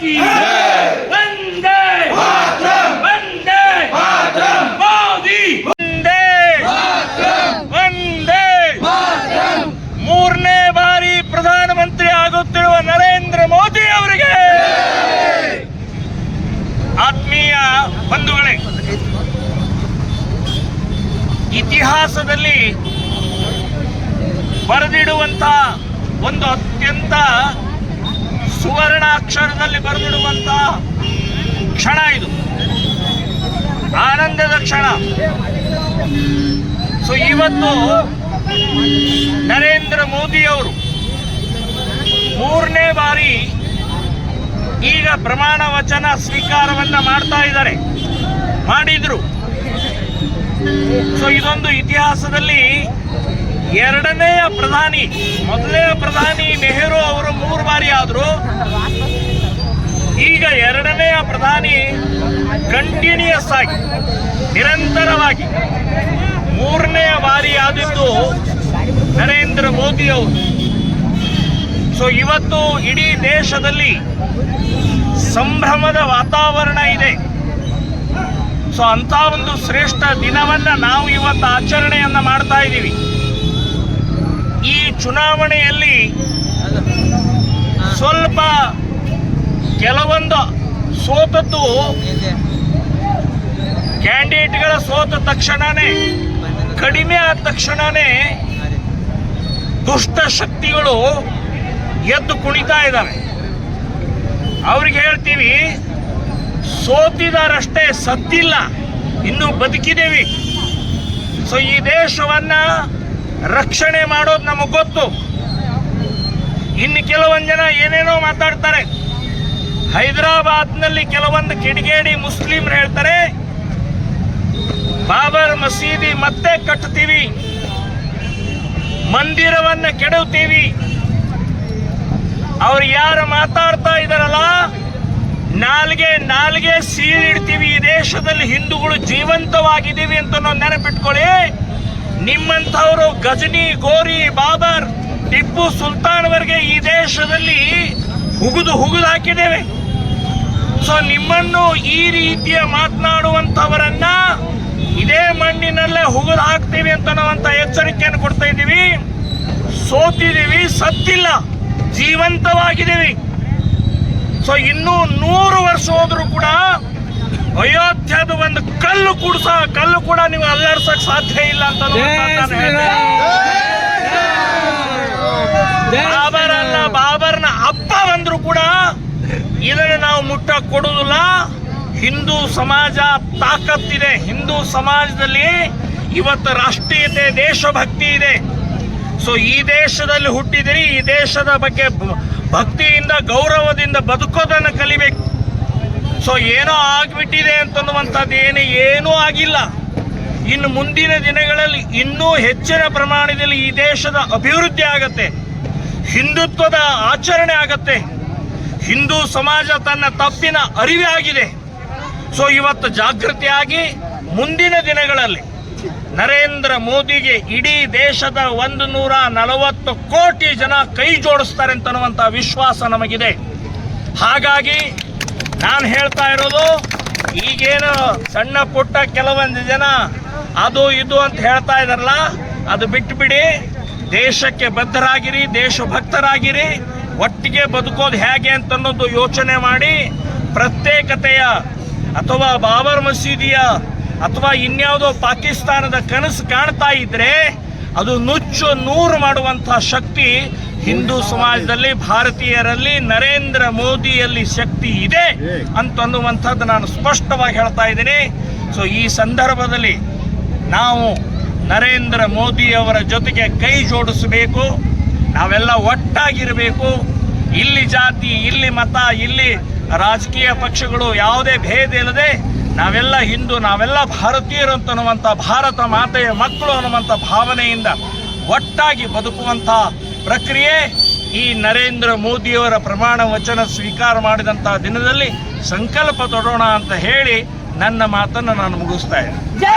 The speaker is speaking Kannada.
Rocky! ಒಂದು ಅತ್ಯಂತ ಸುವರ್ಣಾಕ್ಷರದಲ್ಲಿ ಬರೆದಿಡುವಂತ ಕ್ಷಣ ಇದು. ಆನಂದದ ಕ್ಷಣ. ಸೊ ಇವತ್ತು ನರೇಂದ್ರ ಮೋದಿ ಅವರು ಮೂರನೇ ಬಾರಿ ಈಗ ಪ್ರಮಾಣ ವಚನ ಸ್ವೀಕಾರವನ್ನ ಮಾಡ್ತಾ ಇದ್ದಾರೆ. ಮಾಡಿದ್ರು. ಸೊ ಇದೊಂದು ಇತಿಹಾಸದಲ್ಲಿ ಎರಡನೆಯ ಪ್ರಧಾನಿ ಮೊದಲನೇ ಪ್ರಧಾನಿ ನೆಹರು ಅವರು ಮೂರು ಬಾರಿ ಆದ್ರು. ಈಗ ಎರಡನೆಯ ಪ್ರಧಾನಿ ಕಂಟಿನ್ಯೂಸ್ ಆಗಿ, ನಿರಂತರವಾಗಿ ಮೂರನೆಯ ಬಾರಿ ಆದಿದ್ದು ನರೇಂದ್ರ ಮೋದಿ ಅವರು. ಸೊ ಇವತ್ತು ಇಡೀ ದೇಶದಲ್ಲಿ ಸಂಭ್ರಮದ ವಾತಾವರಣ ಇದೆ. ಸೊ ಅಂತ ಒಂದು ಶ್ರೇಷ್ಠ ದಿನವನ್ನ ನಾವು ಇವತ್ತು ಆಚರಣೆಯನ್ನ ಮಾಡ್ತಾ ಇದ್ದೀವಿ. ಈ ಚುನಾವಣೆಯಲ್ಲಿ ಸ್ವಲ್ಪ ಕೆಲವೊಂದು ಸೋತದ್ದು ಕ್ಯಾಂಡಿಡೇಟ್ಗಳ ಸೋತ ತಕ್ಷಣನೇ, ಕಡಿಮೆ ಆದ ತಕ್ಷಣನೇ ದುಷ್ಟ ಶಕ್ತಿಗಳು ಎದ್ದು ಕುಣಿತಾ ಇದ್ದಾವೆ ಅವ್ರಿಗೆ ಹೇಳ್ತೀವಿ, ಸೋತಿದಾರಷ್ಟೇ ಸತ್ತಿಲ್ಲ, ಇನ್ನು ಬದುಕಿದ್ದೇವೆ ಸೊ, ಈ ದೇಶವನ್ನ ರಕ್ಷಣೆ ಮಾಡೋದು ನಮಗೆ ಗೊತ್ತು. ಇನ್ನು ಕೆಲವೊಂದು ಜನ ಏನೇನೋ ಮಾತಾಡ್ತಾರೆ. ಹೈದರಾಬಾದ್ನಲ್ಲಿ ಕೆಲವೊಂದು ಕಿಡಿಗೇಡಿ ಮುಸ್ಲಿಮ್ರು ಹೇಳ್ತಾರೆ, ಬಾಬರ್ ಮಸೀದಿ ಮತ್ತೆ ಕಟ್ತೀವಿ, ಮಂದಿರವನ್ನು ಕೆಡುತ್ತೀವಿ ಅವ್ರು ಯಾರು ಮಾತಾಡ್ತಾ ಇದಾರಲ್ಲ, ನಾಲ್ಗೆ ನಾಲ್ಗೆ ಸೀಳಿಡ್ತೀವಿ ಈ ದೇಶದಲ್ಲಿ ಹಿಂದೂಗಳು ಜೀವಂತವಾಗಿದ್ದೀವಿ ಅಂತ ನಾವು ನೆನಪಿಟ್ಕೊಳ್ಳಿ. ನಿಮ್ಮಂಥವರು ಗಜನಿ, ಗೋರಿ, ಬಾಬರ್, ಟಿಪ್ಪು ಸುಲ್ತಾನ್ವರೆಗೆ ಈ ದೇಶದಲ್ಲಿ ಹುಗುದು ಹುಗುದು ಹಾಕಿದ್ದೇವೆ. ಸೊ ನಿಮ್ಮನ್ನು ಈ ರೀತಿಯ ಮಾತನಾಡುವಂತವರನ್ನ ಇದೇ ಮಣ್ಣಿನಲ್ಲೇ ಹುಗುದು ಹಾಕ್ತೀವಿ ಅಂತ ನಾವಂತ ಎಚ್ಚರಿಕೆಯನ್ನು ಕೊಡ್ತಾ ಇದ್ದೀವಿ. ಸೋತಿದ್ದೀವಿ, ಸತ್ತಿಲ್ಲ, ಜೀವಂತವಾಗಿದ್ದೀವಿ. ಸೊ ಇನ್ನೂ ನೂರು ವರ್ಷ ಹೋದರೂ ಕೂಡ ಒಂದು ಕಲ್ಲು ಕೂಡ್ಸ ಕಲ್ಲು ಕೂಡ ನೀವು ಅಲ್ಲಾಡ್ಸಕ್ ಸಾಧ್ಯ ಇಲ್ಲ ಅಂತ ನಾನು ಹೇಳ್ತೇನೆ. ಬಾಬರ್ ಅಲ್ಲ ಬಾಬರ್ನ ಅಪ್ಪ ಬಂದ್ರು ಕೂಡ ಇದನ್ನು ನಾವು ಮುಟ್ಟ ಕೊಡುವುದಿಲ್ಲ. ಹಿಂದೂ ಸಮಾಜ ತಾಕತ್ತಿದೆ. ಹಿಂದೂ ಸಮಾಜದಲ್ಲಿ ಇವತ್ತು ರಾಷ್ಟ್ರೀಯತೆ ದೇಶಭಕ್ತಿ ಇದೆ. ಸೊ ಈ ದೇಶದಲ್ಲಿ ಹುಟ್ಟಿದಿರಿ ಈ ದೇಶದ ಬಗ್ಗೆ ಭಕ್ತಿಯಿಂದ ಗೌರವದಿಂದ ಬದುಕೋದನ್ನು ಕಲಿಬೇಕು. ಸೊ ಏನೋ ಆಗಿಬಿಟ್ಟಿದೆ ಅಂತನ್ನುವಂಥದ್ದು ಏನು, ಏನೂ ಆಗಿಲ್ಲ. ಇನ್ನು ಮುಂದಿನ ದಿನಗಳಲ್ಲಿ ಇನ್ನೂ ಹೆಚ್ಚಿನ ಪ್ರಮಾಣದಲ್ಲಿ ಈ ದೇಶದ ಅಭಿವೃದ್ಧಿ ಆಗತ್ತೆ. ಹಿಂದುತ್ವದ ಆಚರಣೆ ಆಗತ್ತೆ. ಹಿಂದೂ ಸಮಾಜ ತನ್ನ ತಪ್ಪಿನ ಅರಿವೆ ಆಗಿದೆ ಸೊ ಇವತ್ತು ಜಾಗೃತಿಯಾಗಿ ಮುಂದಿನ ದಿನಗಳಲ್ಲಿ ನರೇಂದ್ರ ಮೋದಿಗೆ ಇಡೀ ದೇಶದ ಒಂದು ನೂರ ನಲವತ್ತು ಕೋಟಿ ಜನ ಕೈ ಜೋಡಿಸ್ತಾರೆ ಅಂತನ್ನುವಂಥ ವಿಶ್ವಾಸ ನಮಗಿದೆ. ಹಾಗಾಗಿ ನಾನು ಹೇಳ್ತಾ ಇರೋದು, ಈಗೇನು ಸಣ್ಣ ಪುಟ್ಟ ಕೆಲವೊಂದು ಜನ ಅದು ಇದು ಅಂತ ಹೇಳ್ತಾ ಇದಾರಲ್ಲ, ಅದು ಬಿಟ್ಟುಬಿಡಿ ದೇಶಕ್ಕೆ ಬದ್ಧರಾಗಿರಿ, ದೇಶಭಕ್ತರಾಗಿರಿ, ಒಟ್ಟಿಗೆ ಬದುಕೋದು ಹೇಗೆ ಅಂತ ಅನ್ನೋದು ಯೋಚನೆ ಮಾಡಿ, ಪ್ರತ್ಯೇಕತೆಯ ಅಥವಾ ಬಾಬರ್ ಮಸೀದಿಯ ಅಥವಾ ಇನ್ಯಾವುದೋ ಪಾಕಿಸ್ತಾನದ ಕನಸು ಕಾಣ್ತಾ ಇದ್ರೆ, ಅದು ನುಚ್ಚು ನೂರು ಮಾಡುವಂತಹ ಶಕ್ತಿ ಹಿಂದೂ ಸಮಾಜದಲ್ಲಿ ಭಾರತೀಯರಲ್ಲಿ ನರೇಂದ್ರ ಮೋದಿಯಲ್ಲಿ ಶಕ್ತಿ ಇದೆ ಅಂತನ್ನುವಂಥದ್ದು ನಾನು ಸ್ಪಷ್ಟವಾಗಿ ಹೇಳ್ತಾ ಇದ್ದೀನಿ. ಸೊ ಈ ಸಂದರ್ಭದಲ್ಲಿ ನಾವು ನರೇಂದ್ರ ಮೋದಿಯವರ ಜೊತೆಗೆ ಕೈ ಜೋಡಿಸಬೇಕು. ನಾವೆಲ್ಲ ಒಟ್ಟಾಗಿರಬೇಕು. ಇಲ್ಲಿ ಜಾತಿ, ಇಲ್ಲಿ ಮತ, ಇಲ್ಲಿ ರಾಜಕೀಯ ಪಕ್ಷಗಳು ಯಾವುದೇ ಭೇದ ಇಲ್ಲದೆ ನಾವೆಲ್ಲ ಹಿಂದೂ, ನಾವೆಲ್ಲ ಭಾರತೀಯರು ಅಂತನ್ನುವಂಥ ಭಾರತ ಮಾತೆಯ ಮಕ್ಕಳು ಅನ್ನುವಂಥ ಭಾವನೆಯಿಂದ ಒಟ್ಟಾಗಿ ಬದುಕುವಂಥ ಪ್ರಕ್ರಿಯೆ ಈ ನರೇಂದ್ರ ಮೋದಿಯವರ ಪ್ರಮಾಣ ವಚನ ಸ್ವೀಕಾರ ಮಾಡಿದಂಥ ದಿನದಲ್ಲಿ ಸಂಕಲ್ಪ ತೊಡೋಣ ಅಂತ ಹೇಳಿ ನನ್ನ ಮಾತನ್ನು ನಾನು ಮುಗಿಸ್ತಾ ಇದ್ದೀನಿ.